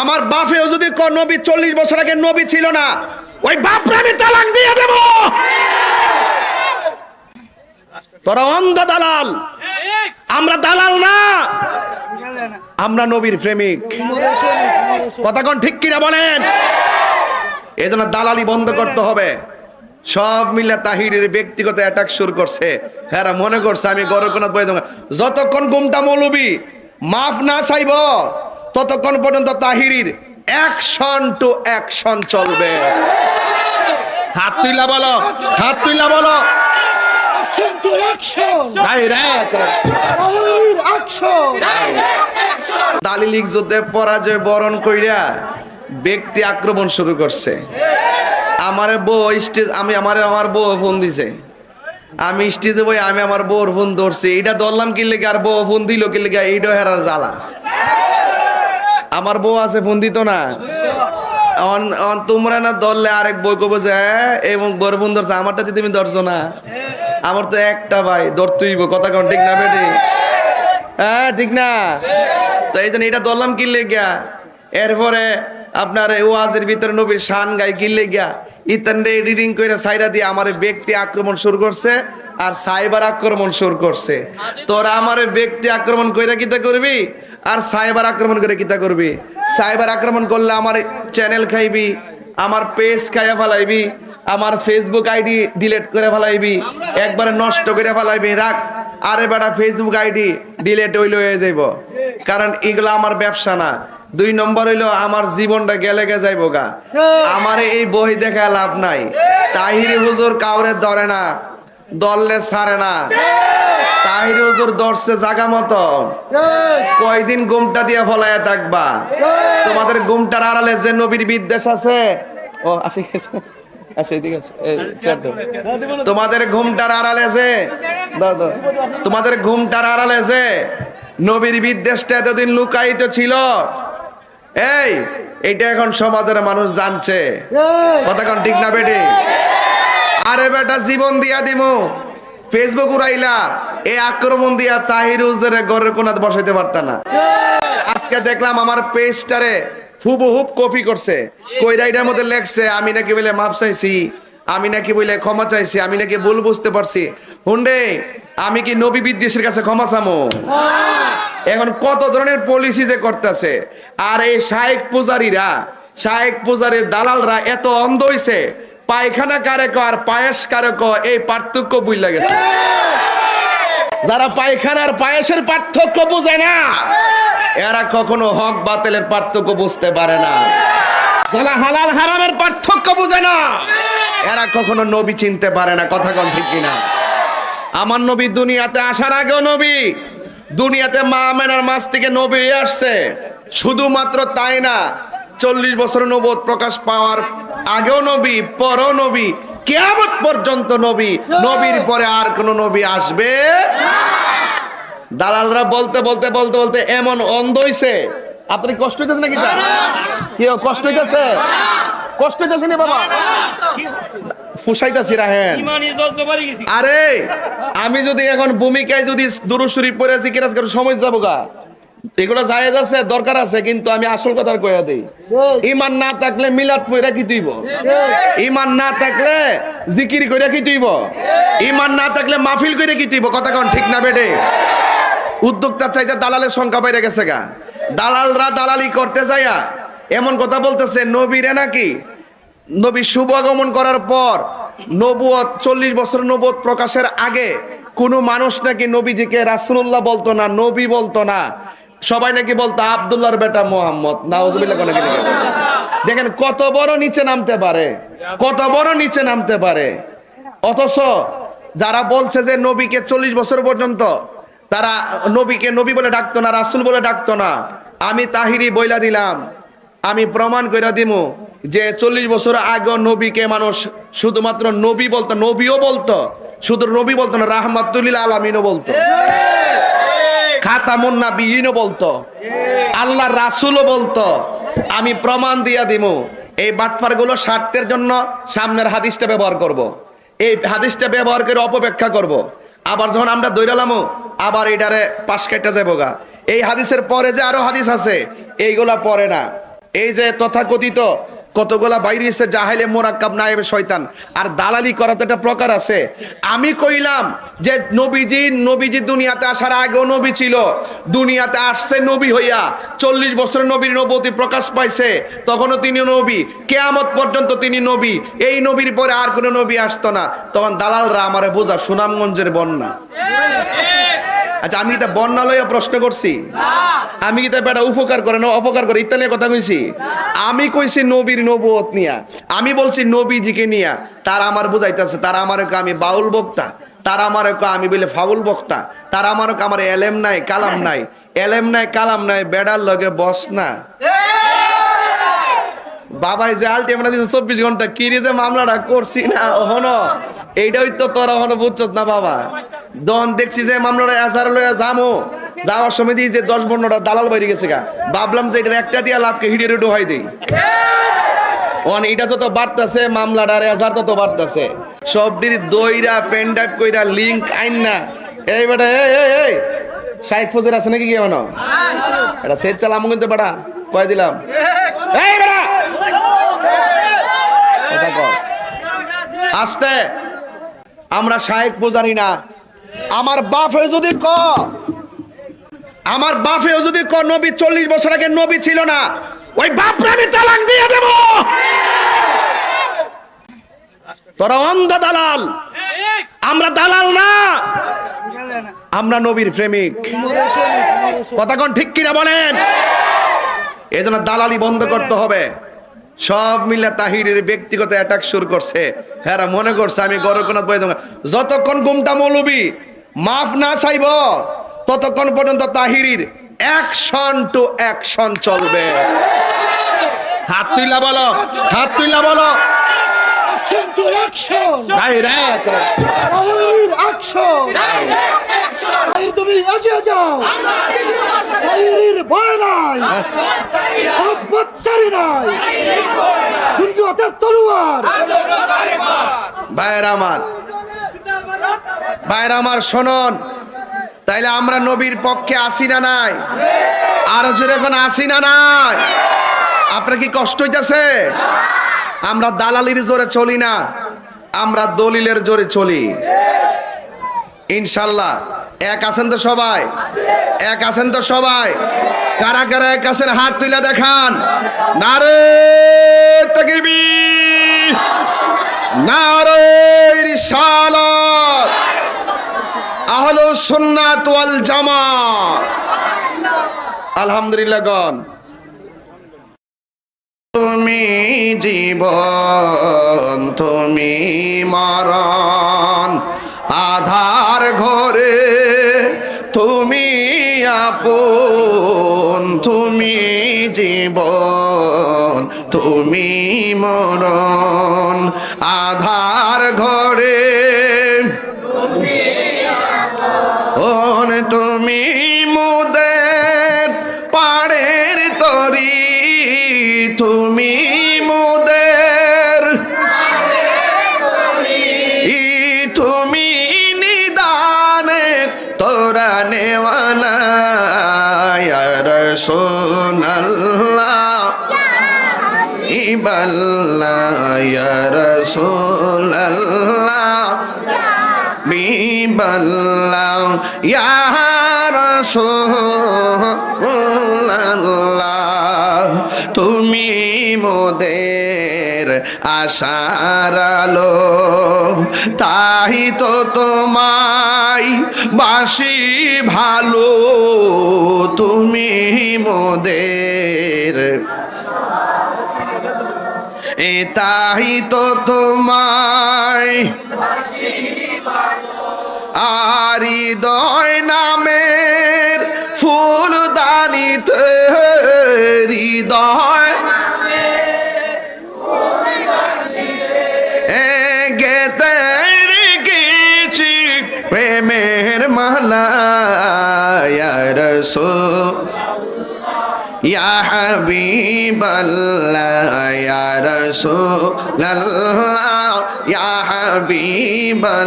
আমার বাপেও যদি নবী, চল্লিশ বছর আগে নবী ছিল না, ওই বাপরে আমি তালাক দিয়ে দেব। তোরা অন্ধ দালাল। আমরা দালাল না। আমরা নবীর প্রেমিক। কথা কোন ঠিক কিনা বলেন? এই জন্য দালালি বন্ধ করতে হবে। সব মিলে তাহিরের ব্যক্তিগত অ্যাটাক শুরু করছে। হ্যাঁ মনে করছে আমি গরকনাথ বই যতক্ষণ গুমটা মৌলবি, মাফ না চাইব। ততক্ষণ পর্যন্ত তাহিরির অ্যাকশন টু অ্যাকশন চলবে। হাত তুইলা বলো হাত তুইলা বলো! দালিলিক যুদ্ধে পরাজয় বরণ কইরা ব্যক্তি আক্রমণ শুরু করছে। আমার বউ স্টেজ আমি আমার আমার বউ ফোন দিছে। আমি স্টেজে বই আমি আমার বউর ফোন ধরছি। এটা ধরলাম কি লেগে আর বউ ফোন দিল কি লেগে? এইটা হেরার জ্বালা। আমার বউ আছে ফোন দিত না? তোমরা না ধরলে আরেক বই কবে যে হ্যাঁ, এবং বড় ফোন ধরছে আমারটা তুমি ধরছো না? আমার তো একটা ভাই ধরতেইব কথা কন ঠিক না বেটি? হ্যাঁ ঠিক না? তো এই জন্য এটা ধরলাম কিনলে গিয়া এরপরে আপনার ওয়াজের ভিতরে নবীর শান গাই কিনলে লেগা ইতানরে এডিটিং করে সাইরা দিয়ে আমার ব্যক্তি আক্রমণ শুরু করছে আর সাইবার আক্রমণ শুরু করছে। তোরা আমার ব্যক্তি আক্রমণ কইরা কিতা করবি? আর সাইবার আক্রমণ করে কিতা করবি? সাইবার আক্রমণ করলে আমার চ্যানেল খাইবি, আমার পেজ খাইয়া ফেলাইবি, আমার ফেসবুক আইডি ডিলিট করে ফেলাইবি, একবারে নষ্ট করে ফেলাইবি। রাখ আরে বেটা ফেসবুক আইডি ডিলিট হইলে হয়ে যাইব। কারণ এগুলো আমার ব্যবসা না। দুই নম্বর হইল আমার জীবনটা গেলে গে যাইব গা। আমার এই বই দেখা লাভ নাই। তাহিরি হুজুর কাউরে ধরে না, দললে ছাড়ে না। তাহিরি হুজুর ধরছে জাগা মতো। কয়দিন গুমটা দিয়ে ফলাইয়া থাকবা। তোমাদের গুমটার আড়ালে যে নবীর বিদ্বেষ আছে, ও, আসে গেছে আসে ঠিক আছে। তোমাদের ঘুমটার আড়ালে যে। তোমাদের ঘুমটার আড়ালে যে নবীর বিদ্বেষটা এতদিন লুকায়িত ছিল এই এটা এখন সমাজের মানুষ জানছে। কথা কোন ঠিক না বেটি? আরে বেটা জীবন দিয়া দিমু। ফেসবুক উড়াইলা এই আক্রমণ দিয়া তাহির উজের গরের কোনাতে বসাইতে পারতা না। আজকে দেখলাম আমার পেজটারে হুবহুব কপি করছে। কইরাইটার মধ্যে লেখছে আমি নাকি বলে মাপ চাইছি। আমি নাকি বলে ক্ষমা চাইছি, আমি নাকি ভুল বুঝতে পারছি। হুন্ডে, আমি কি নবী বিদ্বেষের কাছে ক্ষমা চামো? এখন কত ধরনের পলিসি যে করতেছে? আর এই শায়েক পূজারীরা, শায়েক পূজারীর দালালরা এত অন্ধ হইছে, পায়খানা কারে আর পায়েস কারে এই পার্থক্য বুঝলা গেছে। যারা পায়খানার পায়েসের পার্থক্য বুঝে না, এরা কখনো হক বাতিলের পার্থক্য বুঝতে পারে না। যারা হালাল হারামের পার্থক্য বুঝে না। এরা কখনো নবী চিনতে পারে না, কথা কন ঠিক কিনা? আমার নবী দুনিয়াতে আসার আগেও নবী, দুনিয়াতে মা মেনার মাস থেকে নবী আসছে। শুধুমাত্র তাই না, চল্লিশ বছর নবোধ প্রকাশ পাওয়ার আগেও নবী, পরও নবী, কেয়ামত পর্যন্ত নবী, নবীর পরে আর কোন নবী আসবে দালালরা বলতে বলতে বলতে বলতে এমন অন্ধ হইছে আপনি কষ্ট হইতেছে নাকি? কি কষ্ট হইতেছে? কষ্ট হইতেছে না বাবা? ফুসাইতাছি রাহেন। পারি আরে আমি যদি এখন ভূমিকায় যদি দুরুসুরি কিরাজ করে সময় যাব গা। এগুলো জায়েজ আছে দরকার আছে কিন্তু আমি আসল কথা কইয়া দেই। ইমান না থাকলে মিলাদ পয়রা কি তুইব? ইমান না থাকলে জিকির কইরা কি তুইব? ইমান না থাকলে মাহফিল কইরা কি তুইব? কথা কোন ঠিক না বেটে উদ্যোক্তার চাইতে দালালের সংখ্যা বাইরে গেছে গা। দালালরা দালালি করতে যায়া এমন কথা বলতেছে, নবীরে নাকি? নবী শুভ আগমন করার পর নবুয়ত, চল্লিশ বছর নবুয়ত প্রকাশের আগে কোনো মানুষ নাকি নবীজিকে রাসূলুল্লাহ বলতো না, নবী বলতো না। সবাই নাকি বলতো, আব্দুল্লাহর বেটা মোহাম্মদ। নাউজুবিল্লাহ দেখেন, কত বড় নিচে নামতে পারে, কত বড় নিচে নামতে পারে। অথচ যারা বলছে যে নবীকে চল্লিশ বছর পর্যন্ত তারা নবীকে নবী বলে ডাকতো না, রাসুল বলে ডাকতো না। আমি তাহিরি বইলা দিলাম। আমি প্রমাণ করে দিমু যে চল্লিশ বছর আগে নবীকে মানুষ শুধুমাত্র নবী বলতো, নবীও বলতো, শুধু নবী বলতো না, রাহমাতুল্লিল আলমিনও বলতো। খাতামুন নাবিয়িনও বলতো। আল্লাহ রাসূলও বলতো। আমি প্রমাণ দিয়া দিমু, এই বাটফারগুলো স্বার্থের জন্য সামনের হাদিসটা ব্যবহার করব। এই হাদিসটা ব্যবহার করে অপব্যাখ্যা করব। আবার যখন আমরা দৈরালামো আবার এটারে পাশ কাটা যাব গা এই হাদিসের পরে যে আরও হাদিস আছে, এইগুলা পরে না। এই যে তথাকথিত কতগুলা বাইরে এসে জাহেলে মোরাক্কাব নায়েব শয়তান। আর দালালি করার তো একটা প্রকার আছে। আমি কইলাম যে নবীজি নবীজি দুনিয়াতে আসার আগেও নবী ছিল। দুনিয়াতে আসছে নবী হইয়া, চল্লিশ বছরের নবীর নবতী প্রকাশ পাইছে। তখনও তিনি নবী, কেয়ামত পর্যন্ত তিনি নবী। এই নবীর পরে আর কোনো নবী আসতো না। তখন দালালরা আমার বোঝা সুনামগঞ্জের বন্যা। আচ্ছা আমি তা বন্যা লইয়া প্রশ্ন করছি? আমি কি তা বেটা উপকার করে না অপকার করে? ইত্যাদি কথা কইছি। আমি কইছি নবীর নবত নিয়া। আমি বলছি নবীজিকে নিয়া। তার আমার বুঝাইতেছে, তার আমার আমি বাউল বক্তা। তার আমার আমি বলে ফাউল বক্তা। তার আমার আমার এলেম নাই, কালাম নাই। এলেম নাই, কালাম নাই, বেড়ার লগে বস না। বাবাই যে আলটিমেট দিছে, চব্বিশ ঘণ্টা, কি রে যে মামলাটা করছি না? হনো এইটাই তো তোরা হনো বুঝছস না বাবা? দন দেখছি যে মামলাটা এসার লইয়া যামো। যাওয়ার সময় দিয়ে যে দশ পনেরোটা দালাল বাইরে গেছে গা। ভাবলাম যে এটা একটা দিয়া লাভকে হিডিয়ে রুটু হয় দিই। অন, এটা যত বাড়তাছে, মামলাটার এজার তত বাড়তাছে। সবটির দইরা পেন ড্রাইভ কইরা লিংক আইন না। এই বেটা, এই এই এই শাইখ ফজর আছে নাকি কি এমন এটা সেট চালাম কিন্তু বেটা, কয় দিলাম। এই বেটা! আস্তে। আমরা শায়েক পূজারি না। আমার বাপে যদি ক, আমার বাপেও যদি ক, নবী চল্লিশ বছর আগে নবী ছিল না, ওই বাপরে আমি তালাক দিয়ে দেব। তোরা অন্ধ দালাল। আমরা দালাল না। আমরা নবীর প্রেমিক। কথা কোন ঠিক কিনা বলেন? এই জন্য দালালি বন্ধ করতে হবে। সব মিলে তাহিরের ব্যক্তিগত অ্যাটাক শুরু করছে। হ্যাঁ মনে করছে আমি গরকনাথ বই যতক্ষণ গুমটা মৌলবি মাফ না চাইব ততক্ষণ পর্যন্ত তাহিরির অ্যাকশন টু অ্যাকশন চলবে। হাত তুইলা বলো হাত তুইলা বলো। অ্যাকশন টু তুমি এগিয়ে যাও। ভয় নাই। নাই। তলোয়ার। ভাইয়ের আমার ভাইয়ের আমার শোনন তাইলে আমরা নবীর পক্ষে আসি না নাই? আরও জোরে এখন আসি না নাই? আপনার কি কষ্ট হইতেছে? আমরা দালালির জোরে চলি না আমরা দলিলের জোরে চলি। ইনশাল্লাহ। এক আছেন তো সবাই? এক আছেন তো সবাই? কারা কারা এক আছেন? হাত তুলে দেখান। নারে তাকবীর। নারে রিসালাত। আহলু সুন্নাত ওয়াল জামাত। আলহামদুলিল্লাহ গণ। তুমি জীবন, তুমি মরণ, আধার ঘরে তুমি আপন তুমি জীবন তুমি মরণ। আধার ঘরে তুমি মুদের পাড়ের তরি তুমি মুদের রসোনাল্লাহ ইবাল্লা রসোনাল্লাহ বিবাল্লাহ রাসূলুল্লাহ তুমি মোদের আশার আলো। তাই তো তোমায় বাসি ভালো, তুমি মোদের। এ তাই তো তোমায় আর হৃদয় নামের ফুল ফুলদানিতে, হৃদয় প্রেমের মালা রসো ইয়া হাবিবাল্লাহ ইয়া রাসূলাল্লাহ ইয়া হাবিবাল্লাহ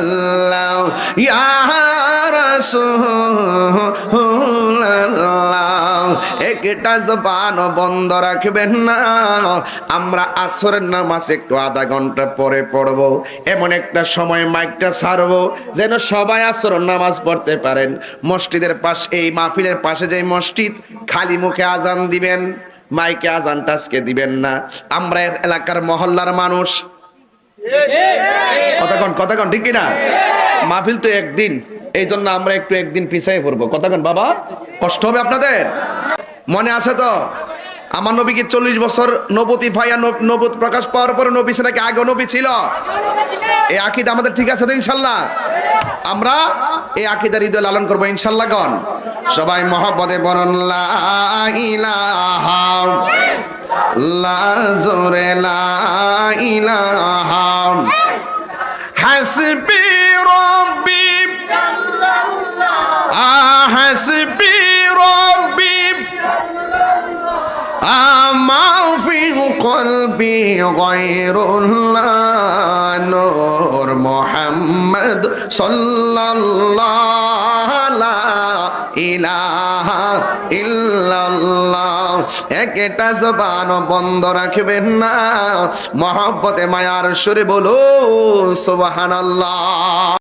ইয়া রাসূলাল্লাহ। একটা জবান বন্ধ রাখবেন না। আমরা আসরের নামাজ একটু আধা ঘণ্টা পরে পড়ব, এমন একটা সময় মাইকটা যেন সবাই আসরের নামাজ পড়তে পারেন। মসজিদের পাশে, এই মাহফিলের পাশে যে মসজিদ, খালি মুখে আজান দিবেন, মাইকে আজান আজকে দিবেন না। আমরা এলাকার মহল্লার মানুষ। কতক্ষণ কতক্ষণ ঠিক না মাহফিল তো একদিন। এই জন্য আমরা একটু একদিন পিছিয়ে পড়ব। কতক্ষণ বাবা, কষ্ট হবে আপনাদের? মনে আছে তো? আমার নবীকে চল্লিশ বছর নবতী ভাইয়া নব- নবুত প্রকাশ পাওয়ার পরে নবী সে নাকি আগে নবী ছিল? এই আকিদা আমাদের ঠিক আছে তো ইনশাল্লাহ? আমরা এই আকিদার হৃদয় লালন করব ইনশাল্লাহ গণ। সবাই মহব্বতে বরণ লা ইলাহা লা জোরে ইলাহা হাসবি রব্বি হাসবি রব্বি আমা ফি কলবি গায়রুল্লাহ, নূর মুহাম্মদ সাল্লাল্লাহু, লা ইলাহা ইল্লাল্লাহ। একটা জবান বন্ধ রাখবেন না, মহব্বতে মায়ার সুরে বলো সুবহানাল্লাহ।